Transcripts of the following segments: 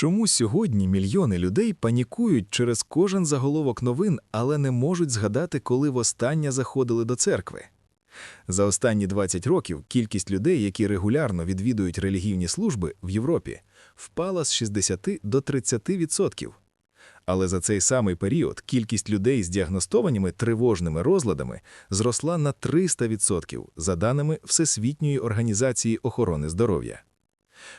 Чому сьогодні мільйони людей панікують через кожен заголовок новин, але не можуть згадати, коли востаннє заходили до церкви? За останні 20 років кількість людей, які регулярно відвідують релігійні служби в Європі, впала з 60 до 30%. Але за цей самий період кількість людей з діагностованими тривожними розладами зросла на 300%, за даними Всесвітньої організації охорони здоров'я.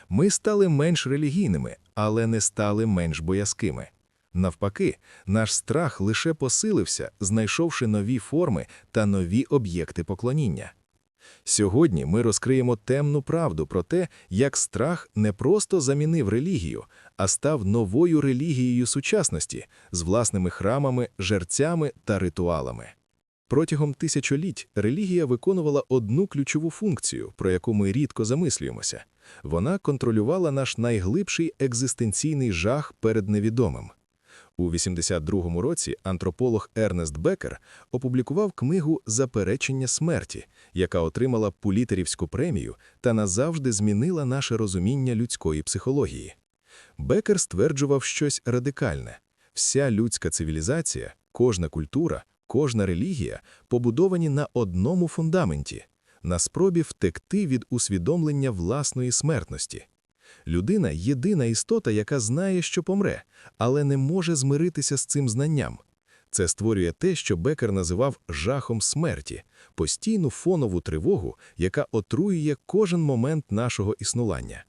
Ми стали менш релігійними, але не стали менш боязкими. Навпаки, наш страх лише посилився, знайшовши нові форми та нові об'єкти поклоніння. Сьогодні ми розкриємо темну правду про те, як страх не просто замінив релігію, а став новою релігією сучасності з власними храмами, жерцями та ритуалами. Протягом тисячоліть релігія виконувала одну ключову функцію, про яку ми рідко замислюємося. Вона контролювала наш найглибший екзистенційний жах перед невідомим. У 82-му році антрополог Ернест Бекер опублікував книгу Заперечення смерті, яка отримала Пулітерівську премію та назавжди змінила наше розуміння людської психології. Бекер стверджував щось радикальне: вся людська цивілізація, кожна культура, кожна релігія побудовані на одному фундаменті на спробі втекти від усвідомлення власної смертності. Людина єдина істота, яка знає, що помре, але не може змиритися з цим знанням. Це створює те, що Бекер називав жахом смерті, постійну фонову тривогу, яка отруює кожен момент нашого існування.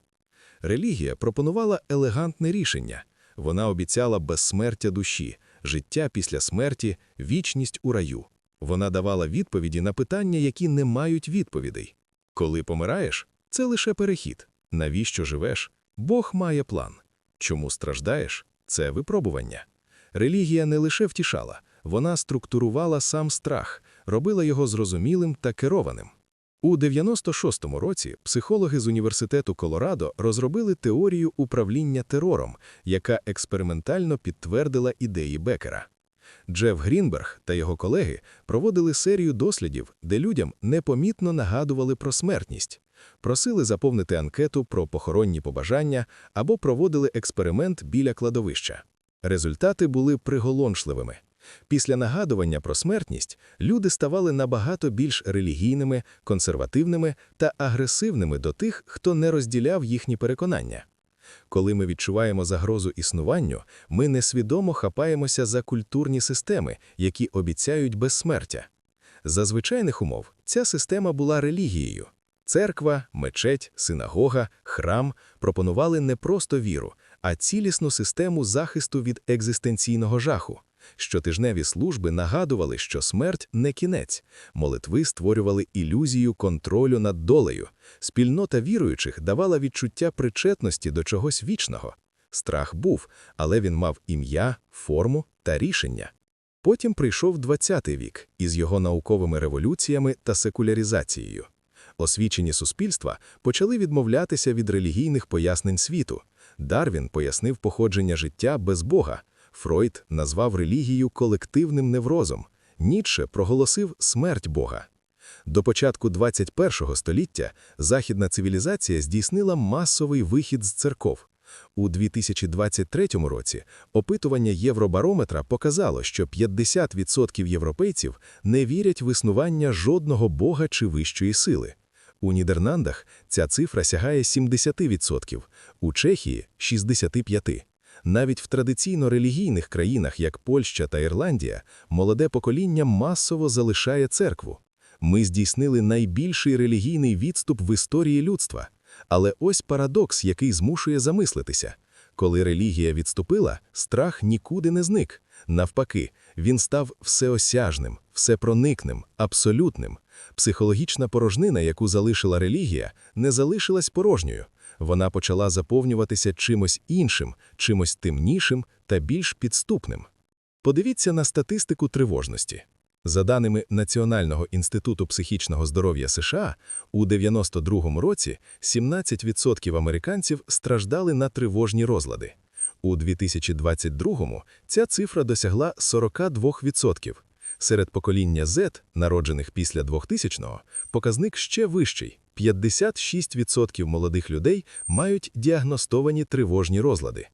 Релігія пропонувала елегантне рішення. Вона обіцяла безсмертя душі, життя після смерті, вічність у раю. Вона давала відповіді на питання, які не мають відповідей. Коли помираєш, це лише перехід. Навіщо живеш? Бог має план. Чому страждаєш? Це випробування. Релігія не лише втішала, вона структурувала сам страх, робила його зрозумілим та керованим. У 96-му році психологи з університету Колорадо розробили теорію управління терором, яка експериментально підтвердила ідеї Бекера. Джеф Грінберг та його колеги проводили серію дослідів, де людям непомітно нагадували про смертність, просили заповнити анкету про похоронні побажання або проводили експеримент біля кладовища. Результати були приголомшливими. Після нагадування про смертність люди ставали набагато більш релігійними, консервативними та агресивними до тих, хто не розділяв їхні переконання. Коли ми відчуваємо загрозу існуванню, ми несвідомо хапаємося за культурні системи, які обіцяють безсмертя. За звичайних умов ця система була релігією. Церква, мечеть, синагога, храм пропонували не просто віру, а цілісну систему захисту від екзистенційного жаху. Щотижневі служби нагадували, що смерть не кінець, молитви створювали ілюзію контролю над долею. Спільнота віруючих давала відчуття причетності до чогось вічного. Страх був, але він мав ім'я, форму та рішення. Потім прийшов ХХ вік із його науковими революціями та секуляризацією. Освічені суспільства почали відмовлятися від релігійних пояснень світу. Дарвін пояснив походження життя без Бога. Фройд назвав релігію колективним неврозом, Ніцше проголосив смерть Бога. До початку 21 століття західна цивілізація здійснила масовий вихід з церков. У 2023 році опитування Євробарометра показало, що 50% європейців не вірять в існування жодного бога чи вищої сили. У Нідерландах ця цифра сягає 70%, у Чехії 65%. Навіть в традиційно релігійних країнах, як Польща та Ірландія, молоде покоління масово залишає церкву. Ми здійснили найбільший релігійний відступ в історії людства. Але ось парадокс, який змушує замислитися. Коли релігія відступила, страх нікуди не зник. Навпаки, він став всеосяжним, всепроникним, абсолютним. Психологічна порожнина, яку залишила релігія, не залишилась порожньою вона почала заповнюватися чимось іншим, чимось темнішим та більш підступним. Подивіться на статистику тривожності. За даними Національного інституту психічного здоров'я США, у 92-му році 17% американців страждали на тривожні розлади. У 2022-му ця цифра досягла 42%. Серед покоління Z, народжених після 2000-го, показник ще вищий 56% молодих людей мають діагностовані тривожні розлади.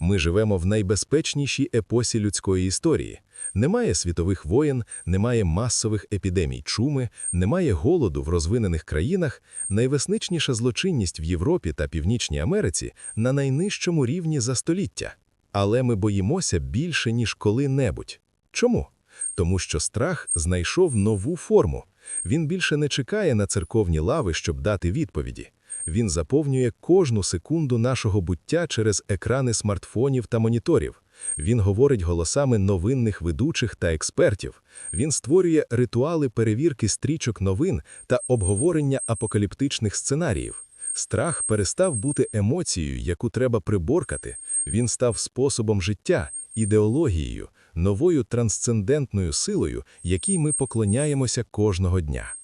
Ми живемо в найбезпечнішій епосі людської історії. Немає світових воєн, немає масових епідемій чуми, немає голоду в розвинених країнах, найвесничніша злочинність в Європі та Північній Америці на найнижчому рівні за століття. Але ми боїмося більше, ніж коли-небудь. Чому? Тому що страх знайшов нову форму. Він більше не чекає на церковні лави, щоб дати відповіді. Він заповнює кожну секунду нашого буття через екрани смартфонів та моніторів. Він говорить голосами новинних ведучих та експертів. Він створює ритуали перевірки стрічок новин та обговорення апокаліптичних сценаріїв. Страх перестав бути емоцією, яку треба приборкати. Він став способом життя, ідеологією, новою трансцендентною силою, якій ми поклоняємося кожного дня.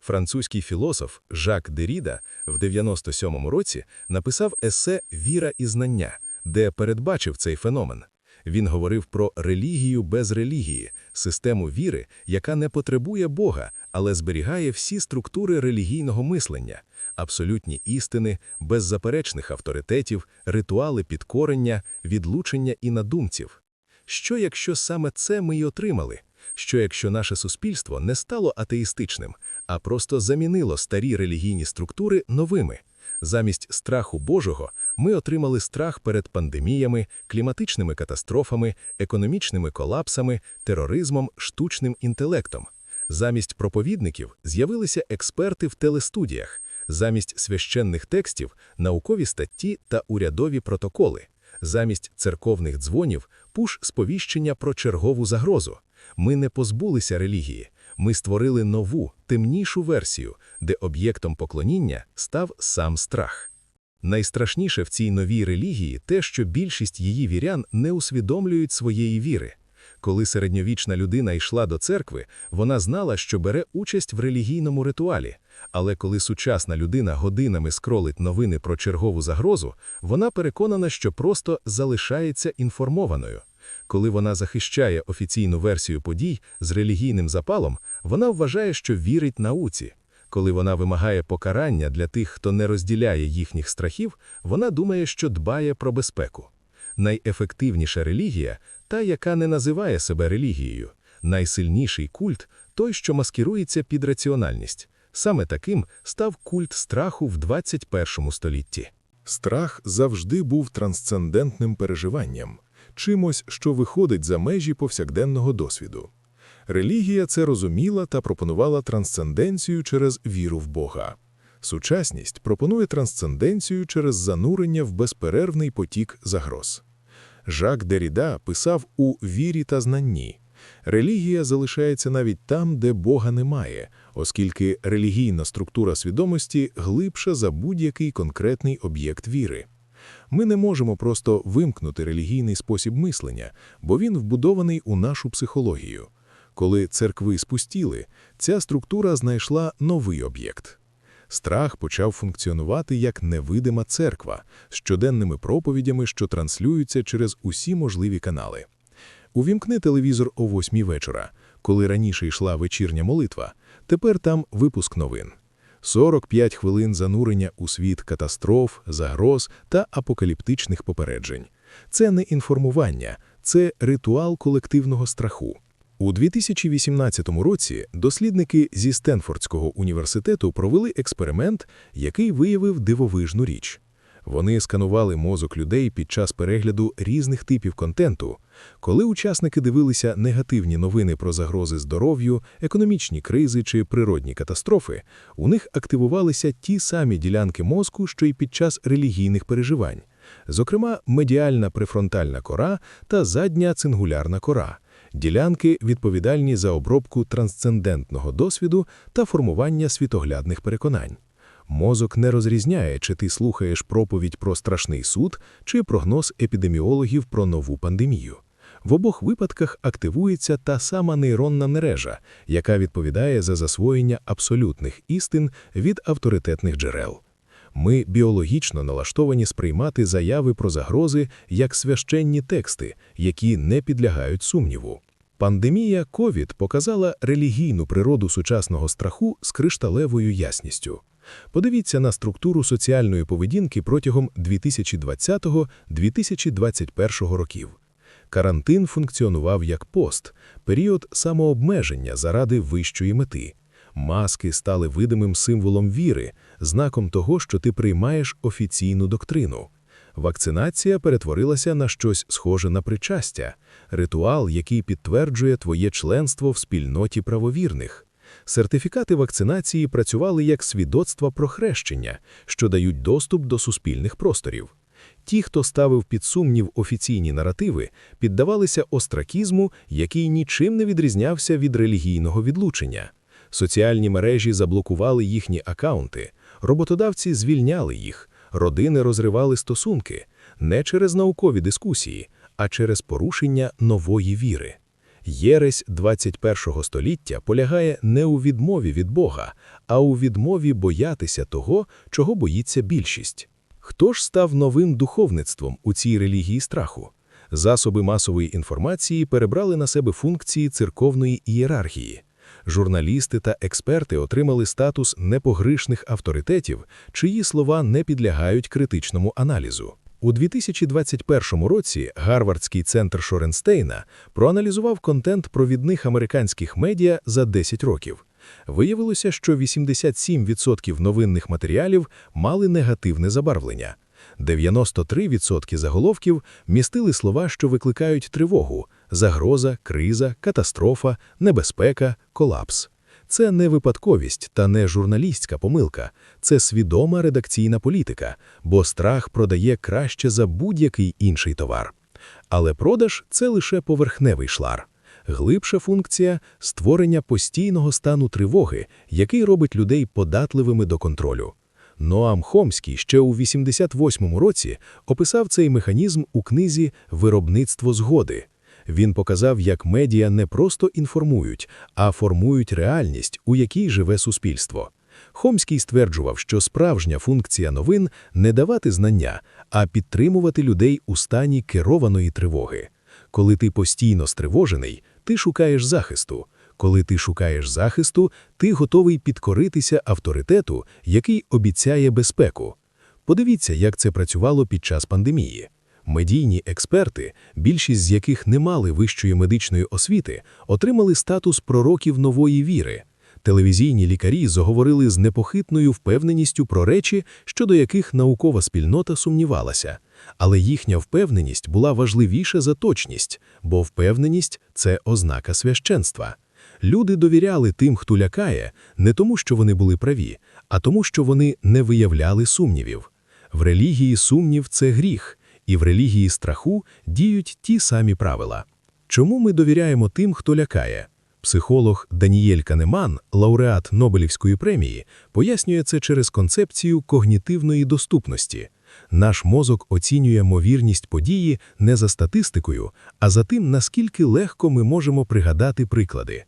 Французький філософ Жак Деріда в 97-му році написав есе Віра і знання, де передбачив цей феномен. Він говорив про релігію без релігії, систему віри, яка не потребує Бога, але зберігає всі структури релігійного мислення, абсолютні істини, беззаперечних авторитетів, ритуали підкорення, відлучення і надумців. Що якщо саме це ми й отримали? Що якщо наше суспільство не стало атеїстичним, а просто замінило старі релігійні структури новими? Замість страху Божого ми отримали страх перед пандеміями, кліматичними катастрофами, економічними колапсами, тероризмом, штучним інтелектом. Замість проповідників з'явилися експерти в телестудіях, замість священних текстів наукові статті та урядові протоколи, замість церковних дзвонів пуш сповіщення про чергову загрозу. Ми не позбулися релігії, ми створили нову, темнішу версію, де об'єктом поклоніння став сам страх. Найстрашніше в цій новій релігії те, що більшість її вірян не усвідомлюють своєї віри. Коли середньовічна людина йшла до церкви, вона знала, що бере участь в релігійному ритуалі. Але коли сучасна людина годинами скролить новини про чергову загрозу, вона переконана, що просто залишається інформованою. Коли вона захищає офіційну версію подій з релігійним запалом, вона вважає, що вірить науці. Коли вона вимагає покарання для тих, хто не розділяє їхніх страхів, вона думає, що дбає про безпеку. Найефективніша релігія та, яка не називає себе релігією, найсильніший культ той, що маскирується під раціональність. Саме таким став культ страху в 21 столітті. Страх завжди був трансцендентним переживанням, чимось, що виходить за межі повсякденного досвіду. Релігія це розуміла та пропонувала трансценденцію через віру в Бога. Сучасність пропонує трансценденцію через занурення в безперервний потік загроз. Жак Деріда писав у «Вірі та знанні». Релігія залишається навіть там, де Бога немає, оскільки релігійна структура свідомості глибша за будь-який конкретний об'єкт віри. Ми не можемо просто вимкнути релігійний спосіб мислення, бо він вбудований у нашу психологію. Коли церкви спустіли, ця структура знайшла новий об'єкт. Страх почав функціонувати як невидима церква з щоденними проповідями, що транслюються через усі можливі канали. Увімкни телевізор о восьмій вечора, коли раніше йшла вечірня молитва, тепер там випуск новин. 45 хвилин занурення у світ катастроф, загроз та апокаліптичних попереджень. Це не інформування, це ритуал колективного страху. У 2018 році дослідники зі Стенфордського університету провели експеримент, який виявив дивовижну річ. Вони сканували мозок людей під час перегляду різних типів контенту. Коли учасники дивилися негативні новини про загрози здоров'ю, економічні кризи чи природні катастрофи, у них активувалися ті самі ділянки мозку, що й під час релігійних переживань, зокрема медіальна префронтальна кора та задня цингулярна кора. Ділянки відповідальні за обробку трансцендентного досвіду та формування світоглядних переконань. Мозок не розрізняє, чи ти слухаєш проповідь про страшний суд, чи прогноз епідеміологів про нову пандемію. В обох випадках активується та сама нейронна мережа, яка відповідає за засвоєння абсолютних істин від авторитетних джерел. Ми біологічно налаштовані сприймати заяви про загрози як священні тексти, які не підлягають сумніву. Пандемія COVID показала релігійну природу сучасного страху з кришталевою ясністю. Подивіться на структуру соціальної поведінки протягом 2020-2021 років. Карантин функціонував як пост, період самообмеження заради вищої мети. Маски стали видимим символом віри, знаком того, що ти приймаєш офіційну доктрину. Вакцинація перетворилася на щось схоже на причастя, ритуал, який підтверджує твоє членство в спільноті правовірних. Сертифікати вакцинації працювали як свідоцтва про хрещення, що дають доступ до суспільних просторів. Ті, хто ставив під сумнів офіційні наративи, піддавалися остракізму, який нічим не відрізнявся від релігійного відлучення. Соціальні мережі заблокували їхні акаунти, роботодавці звільняли їх, родини розривали стосунки не через наукові дискусії, а через порушення нової віри. Єресь 21 століття полягає не у відмові від Бога, а у відмові боятися того, чого боїться більшість. Хто ж став новим духовництвом у цій релігії страху? Засоби масової інформації перебрали на себе функції церковної ієрархії. Журналісти та експерти отримали статус непогришних авторитетів, чиї слова не підлягають критичному аналізу. У 2021 році Гарвардський центр Шоренстейна проаналізував контент провідних американських медіа за 10 років. Виявилося, що 87% новинних матеріалів мали негативне забарвлення. 93% заголовків містили слова, що викликають тривогу – загроза, криза, катастрофа, небезпека, колапс. Це не випадковість та не журналістська помилка, це свідома редакційна політика, бо страх продає краще за будь-який інший товар. Але продаж – це лише поверхневий шлар. Глибша функція – створення постійного стану тривоги, який робить людей податливими до контролю. Ноам Хомський ще у 88-му році описав цей механізм у книзі «Виробництво згоди». Він показав, як медіа не просто інформують, а формують реальність, у якій живе суспільство. Хомський стверджував, що справжня функція новин – не давати знання, а підтримувати людей у стані керованої тривоги. Коли ти постійно стривожений, ти шукаєш захисту. Коли ти шукаєш захисту, ти готовий підкоритися авторитету, який обіцяє безпеку. Подивіться, як це працювало під час пандемії. Медійні експерти, більшість з яких не мали вищої медичної освіти, отримали статус пророків нової віри. Телевізійні лікарі заговорили з непохитною впевненістю про речі, щодо яких наукова спільнота сумнівалася. Але їхня впевненість була важливіша за точність, бо впевненість – це ознака священства. Люди довіряли тим, хто лякає, не тому, що вони були праві, а тому, що вони не виявляли сумнівів. В релігії сумнів – це гріх, і в релігії страху діють ті самі правила. Чому ми довіряємо тим, хто лякає? Психолог Даніель Канеман, лауреат Нобелівської премії, пояснює це через концепцію когнітивної доступності. Наш мозок оцінює ймовірність події не за статистикою, а за тим, наскільки легко ми можемо пригадати приклади.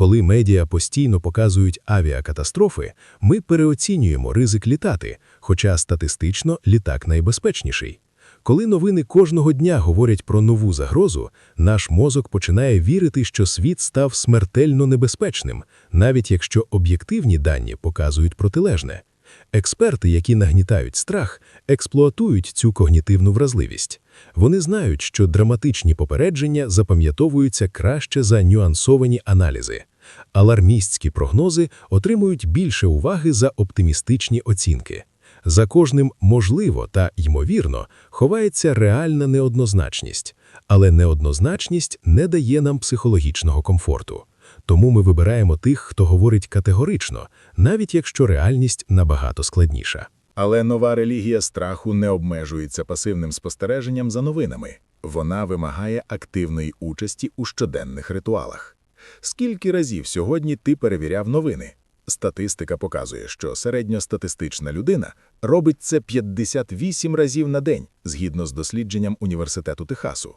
Коли медіа постійно показують авіакатастрофи, ми переоцінюємо ризик літати, хоча статистично літак найбезпечніший. Коли новини кожного дня говорять про нову загрозу, наш мозок починає вірити, що світ став смертельно небезпечним, навіть якщо об'єктивні дані показують протилежне. Експерти, які нагнітають страх, експлуатують цю когнітивну вразливість. Вони знають, що драматичні попередження запам'ятовуються краще за нюансовані аналізи. Алармістські прогнози отримують більше уваги за оптимістичні оцінки. За кожним можливо та ймовірно ховається реальна неоднозначність, але неоднозначність не дає нам психологічного комфорту. Тому ми вибираємо тих, хто говорить категорично, навіть якщо реальність набагато складніша. Але нова релігія страху не обмежується пасивним спостереженням за новинами. Вона вимагає активної участі у щоденних ритуалах. Скільки разів сьогодні ти перевіряв новини? Статистика показує, що середньостатистична людина робить це 58 разів на день, згідно з дослідженням Університету Техасу.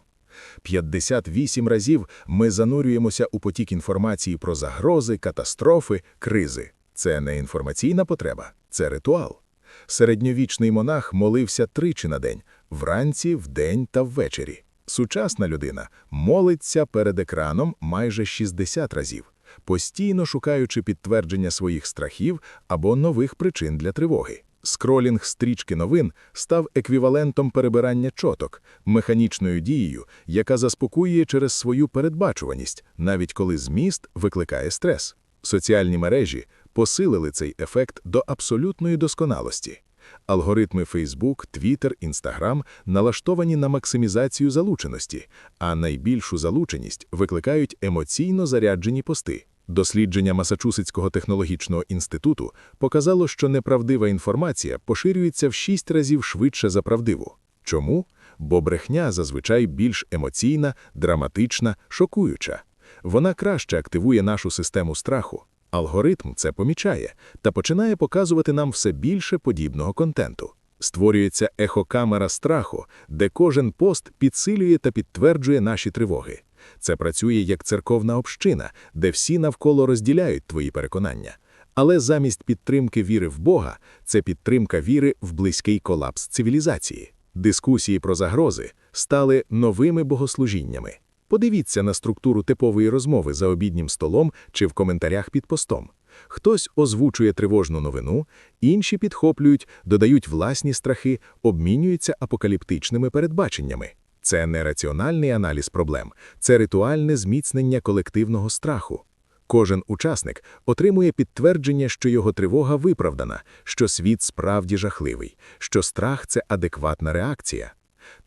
58 разів ми занурюємося у потік інформації про загрози, катастрофи, кризи. Це не інформаційна потреба, це ритуал. Середньовічний монах молився тричі на день – вранці, вдень та ввечері. Сучасна людина молиться перед екраном майже 60 разів. постійно шукаючи підтвердження своїх страхів або нових причин для тривоги. Скролінг стрічки новин став еквівалентом перебирання чоток, механічною дією, яка заспокоює через свою передбачуваність, навіть коли зміст викликає стрес. Соціальні мережі посилили цей ефект до абсолютної досконалості. Алгоритми Facebook, Twitter, Instagram налаштовані на максимізацію залученості, а найбільшу залученість викликають емоційно заряджені пости. Дослідження Масачусетського технологічного інституту показало, що неправдива інформація поширюється в шість разів швидше за правдиву. Чому? Бо брехня зазвичай більш емоційна, драматична, шокуюча. Вона краще активує нашу систему страху. Алгоритм це помічає та починає показувати нам все більше подібного контенту. Створюється ехокамера страху, де кожен пост підсилює та підтверджує наші тривоги. Це працює як церковна община, де всі навколо розділяють твої переконання. Але замість підтримки віри в Бога це підтримка віри в близький колапс цивілізації. Дискусії про загрози стали новими богослужіннями. Подивіться на структуру типової розмови за обіднім столом чи в коментарях під постом. Хтось озвучує тривожну новину, інші підхоплюють, додають власні страхи, обмінюються апокаліптичними передбаченнями. Це не раціональний аналіз проблем, це ритуальне зміцнення колективного страху. Кожен учасник отримує підтвердження, що його тривога виправдана, що світ справді жахливий, що страх це адекватна реакція.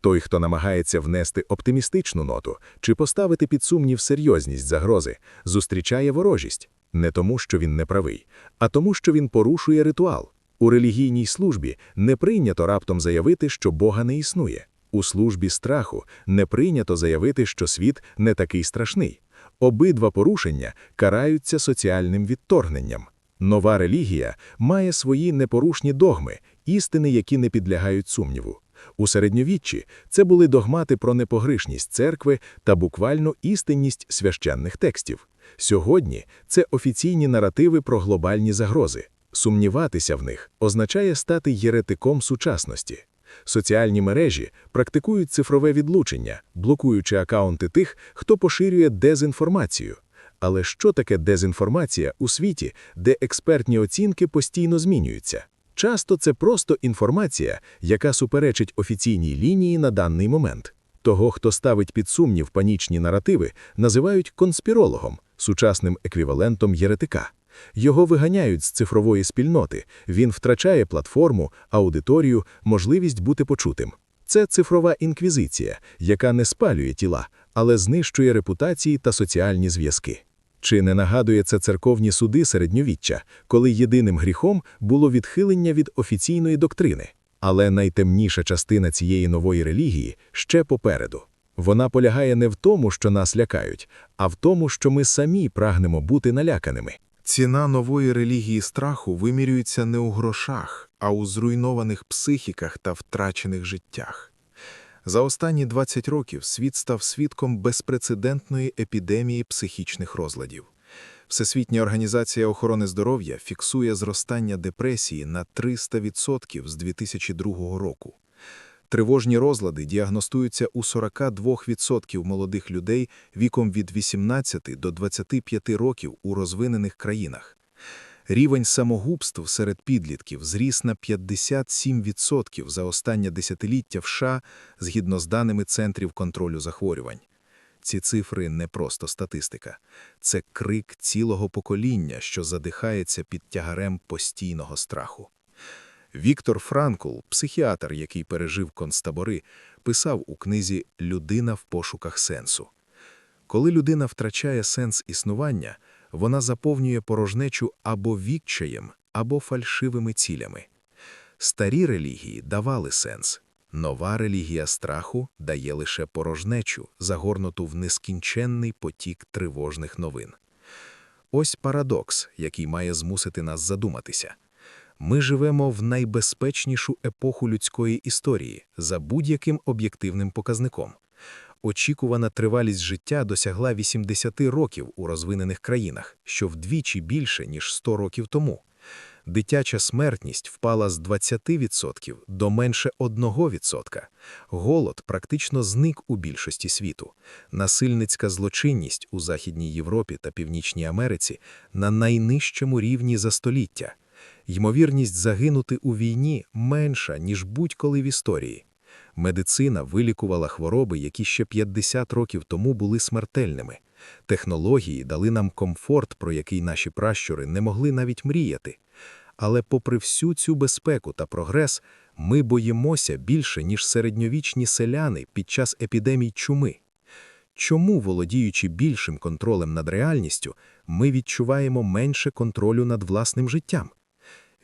Той, хто намагається внести оптимістичну ноту чи поставити під сумнів серйозність загрози, зустрічає ворожість не тому, що він не правий, а тому, що він порушує ритуал. У релігійній службі не прийнято раптом заявити, що Бога не існує. У службі страху не прийнято заявити, що світ не такий страшний. Обидва порушення караються соціальним відторгненням. Нова релігія має свої непорушні догми, істини, які не підлягають сумніву. У середньовіччі це були догмати про непогришність церкви та буквально істинність священних текстів. Сьогодні це офіційні наративи про глобальні загрози. Сумніватися в них означає стати єретиком сучасності. Соціальні мережі практикують цифрове відлучення, блокуючи акаунти тих, хто поширює дезінформацію. Але що таке дезінформація у світі, де експертні оцінки постійно змінюються? Часто це просто інформація, яка суперечить офіційній лінії на даний момент. Того, хто ставить під сумнів панічні наративи, називають конспірологом, сучасним еквівалентом єретика. Його виганяють з цифрової спільноти, він втрачає платформу, аудиторію, можливість бути почутим. Це цифрова інквізиція, яка не спалює тіла, але знищує репутації та соціальні зв'язки. Чи не нагадує це церковні суди середньовіччя, коли єдиним гріхом було відхилення від офіційної доктрини? Але найтемніша частина цієї нової релігії ще попереду. Вона полягає не в тому, що нас лякають, а в тому, що ми самі прагнемо бути наляканими. Ціна нової релігії страху вимірюється не у грошах, а у зруйнованих психіках та втрачених життях. За останні 20 років світ став свідком безпрецедентної епідемії психічних розладів. Всесвітня організація охорони здоров'я фіксує зростання депресії на 300% з 2002 року. Тривожні розлади діагностуються у 42% молодих людей віком від 18 до 25 років у розвинених країнах. Рівень самогубств серед підлітків зріс на 57% за останнє десятиліття в США згідно з даними Центрів контролю захворювань. Ці цифри не просто статистика. Це крик цілого покоління, що задихається під тягарем постійного страху. Віктор Франкл, психіатр, який пережив концтабори, писав у книзі «Людина в пошуках сенсу». Коли людина втрачає сенс існування, вона заповнює порожнечу або відчаєм, або фальшивими цілями. Старі релігії давали сенс. Нова релігія страху дає лише порожнечу, загорнуту в нескінченний потік тривожних новин. Ось парадокс, який має змусити нас задуматися. Ми живемо в найбезпечнішу епоху людської історії за будь-яким об'єктивним показником. Очікувана тривалість життя досягла 80 років у розвинених країнах, що вдвічі більше, ніж 100 років тому. Дитяча смертність впала з 20% до менше 1%. Голод практично зник у більшості світу. Насильницька злочинність у Західній Європі та Північній Америці на найнижчому рівні за століття. Ймовірність загинути у війні менша, ніж будь-коли в історії. Медицина вилікувала хвороби, які ще 50 років тому були смертельними. Технології дали нам комфорт, про який наші пращури не могли навіть мріяти. Але попри всю цю безпеку та прогрес, ми боїмося більше, ніж середньовічні селяни під час епідемій чуми. Чому, володіючи більшим контролем над реальністю, ми відчуваємо менше контролю над власним життям?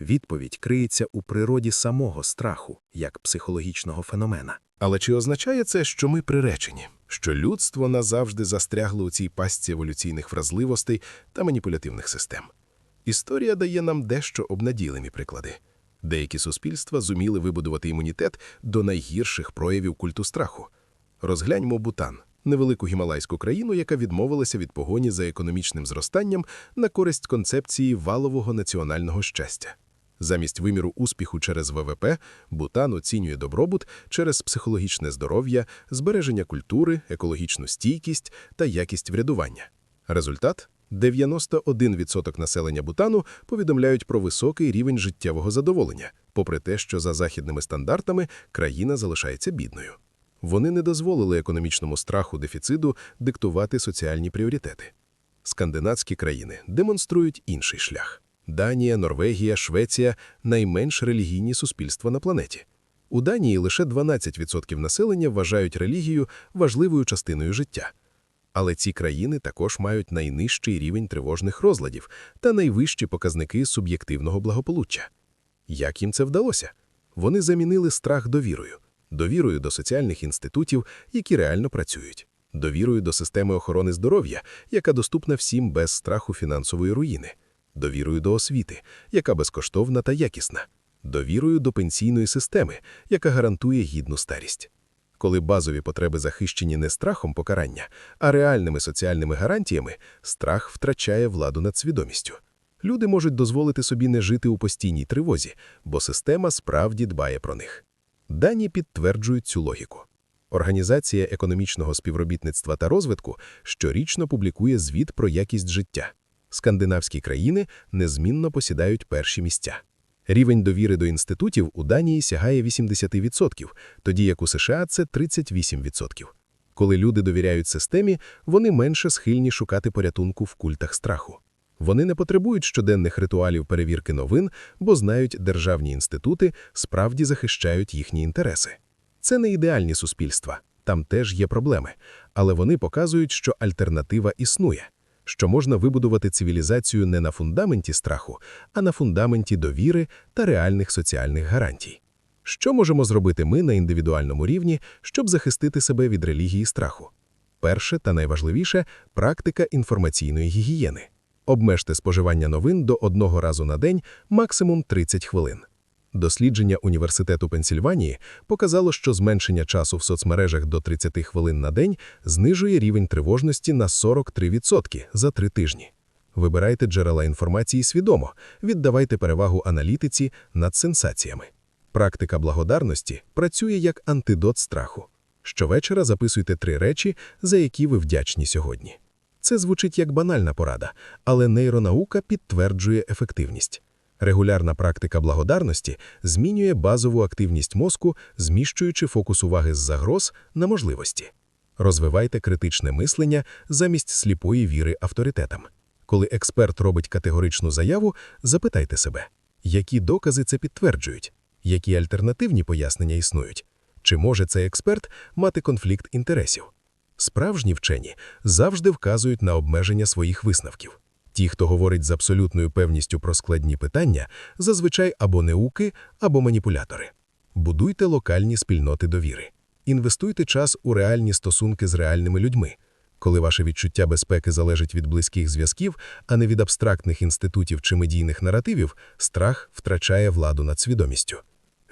Відповідь криється у природі самого страху, як психологічного феномена. Але чи означає це, що ми приречені, що людство назавжди застрягло у цій пастці еволюційних вразливостей та маніпулятивних систем? Історія дає нам дещо обнадійливі приклади. Деякі суспільства зуміли вибудувати імунітет до найгірших проявів культу страху. Розгляньмо Бутан, невелику гімалайську країну, яка відмовилася від погоні за економічним зростанням на користь концепції валового національного щастя. Замість виміру успіху через ВВП Бутан оцінює добробут через психологічне здоров'я, збереження культури, екологічну стійкість та якість врядування. Результат 91% населення Бутану повідомляють про високий рівень життєвого задоволення, попри те, що за західними стандартами країна залишається бідною. Вони не дозволили економічному страху дефіциду диктувати соціальні пріоритети. Скандинавські країни демонструють інший шлях. Данія, Норвегія, Швеція – найменш релігійні суспільства на планеті. У Данії лише 12% населення вважають релігію важливою частиною життя. Але ці країни також мають найнижчий рівень тривожних розладів та найвищі показники суб'єктивного благополуччя. Як їм це вдалося? Вони замінили страх довірою, довірою до соціальних інститутів, які реально працюють, довірою до системи охорони здоров'я, яка доступна всім без страху фінансової руїни, довірою до освіти, яка безкоштовна та якісна, довірою до пенсійної системи, яка гарантує гідну старість. Коли базові потреби захищені не страхом покарання, а реальними соціальними гарантіями, страх втрачає владу над свідомістю. Люди можуть дозволити собі не жити у постійній тривозі, бо система справді дбає про них. Дані підтверджують цю логіку. Організація економічного співробітництва та розвитку щорічно публікує звіт про якість життя. Скандинавські країни незмінно посідають перші місця. Рівень довіри до інститутів у Данії сягає 80%, тоді як у США це 38%. Коли люди довіряють системі, вони менше схильні шукати порятунку в культах страху. Вони не потребують щоденних ритуалів перевірки новин, бо знають, державні інститути справді захищають їхні інтереси. Це не ідеальні суспільства, там теж є проблеми, але вони показують, що альтернатива існує, що можна вибудувати цивілізацію не на фундаменті страху, а на фундаменті довіри та реальних соціальних гарантій. Що можемо зробити ми на індивідуальному рівні, щоб захистити себе від релігії страху? Перше та найважливіше – практика інформаційної гігієни. Обмежте споживання новин до одного разу на день, максимум 30 хвилин. Дослідження Університету Пенсільванії показало, що зменшення часу в соцмережах до 30 хвилин на день знижує рівень тривожності на 43% за три тижні. Вибирайте джерела інформації свідомо, віддавайте перевагу аналітиці над сенсаціями. Практика благодарності працює як антидот страху. Щовечора записуйте три речі, за які ви вдячні сьогодні. Це звучить як банальна порада, але нейронаука підтверджує ефективність. Регулярна практика благодарності змінює базову активність мозку, зміщуючи фокус уваги з загроз на можливості. Розвивайте критичне мислення замість сліпої віри авторитетам. Коли експерт робить категоричну заяву, запитайте себе, які докази це підтверджують, які альтернативні пояснення існують, чи може цей експерт мати конфлікт інтересів. Справжні вчені завжди вказують на обмеження своїх висновків. Ті, хто говорить з абсолютною певністю про складні питання, зазвичай або неуки, або маніпулятори. Будуйте локальні спільноти довіри. Інвестуйте час у реальні стосунки з реальними людьми. Коли ваше відчуття безпеки залежить від близьких зв'язків, а не від абстрактних інститутів чи медійних наративів, страх втрачає владу над свідомістю.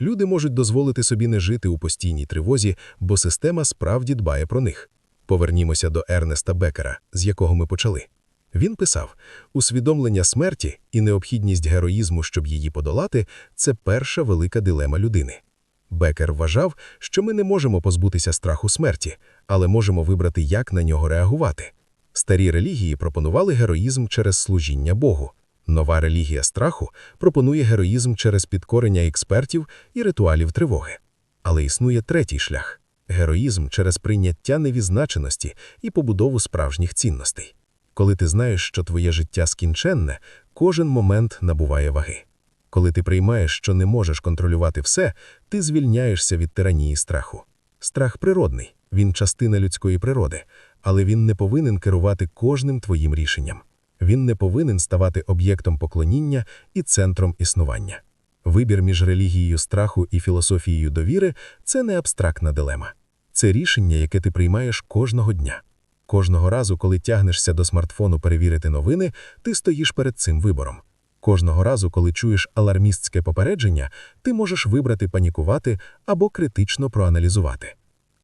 Люди можуть дозволити собі не жити у постійній тривозі, бо система справді дбає про них. Повернімося до Ернеста Бекера, з якого ми почали. Він писав: усвідомлення смерті і необхідність героїзму, щоб її подолати, це перша велика дилема людини. Бекер вважав, що ми не можемо позбутися страху смерті, але можемо вибрати, як на нього реагувати. Старі релігії пропонували героїзм через служіння Богу. Нова релігія страху пропонує героїзм через підкорення експертів і ритуалів тривоги. Але існує третій шлях героїзм через прийняття невізначеності і побудову справжніх цінностей. Коли ти знаєш, що твоє життя скінченне, кожен момент набуває ваги. Коли ти приймаєш, що не можеш контролювати все, ти звільняєшся від тиранії страху. Страх природний, він частина людської природи, але він не повинен керувати кожним твоїм рішенням. Він не повинен ставати об'єктом поклоніння і центром існування. Вибір між релігією страху і філософією довіри це не абстрактна дилема. Це рішення, яке ти приймаєш кожного дня. Кожного разу, коли тягнешся до смартфону перевірити новини, ти стоїш перед цим вибором. Кожного разу, коли чуєш алармістське попередження, ти можеш вибрати панікувати або критично проаналізувати.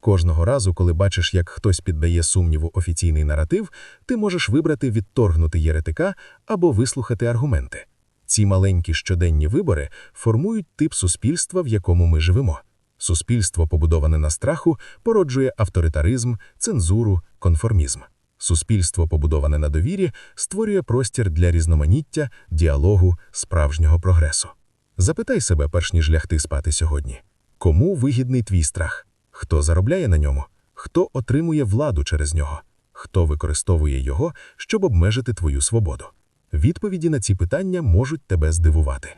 Кожного разу, коли бачиш, як хтось піддає сумніву офіційний наратив, ти можеш вибрати відторгнути єретика або вислухати аргументи. Ці маленькі щоденні вибори формують тип суспільства, в якому ми живемо. Суспільство, побудоване на страху, породжує авторитаризм, цензуру, конформізм. Суспільство, побудоване на довірі, створює простір для різноманіття, діалогу, справжнього прогресу. Запитай себе, перш ніж лягти спати сьогодні. Кому вигідний твій страх? Хто заробляє на ньому? Хто отримує владу через нього? Хто використовує його, щоб обмежити твою свободу? Відповіді на ці питання можуть тебе здивувати.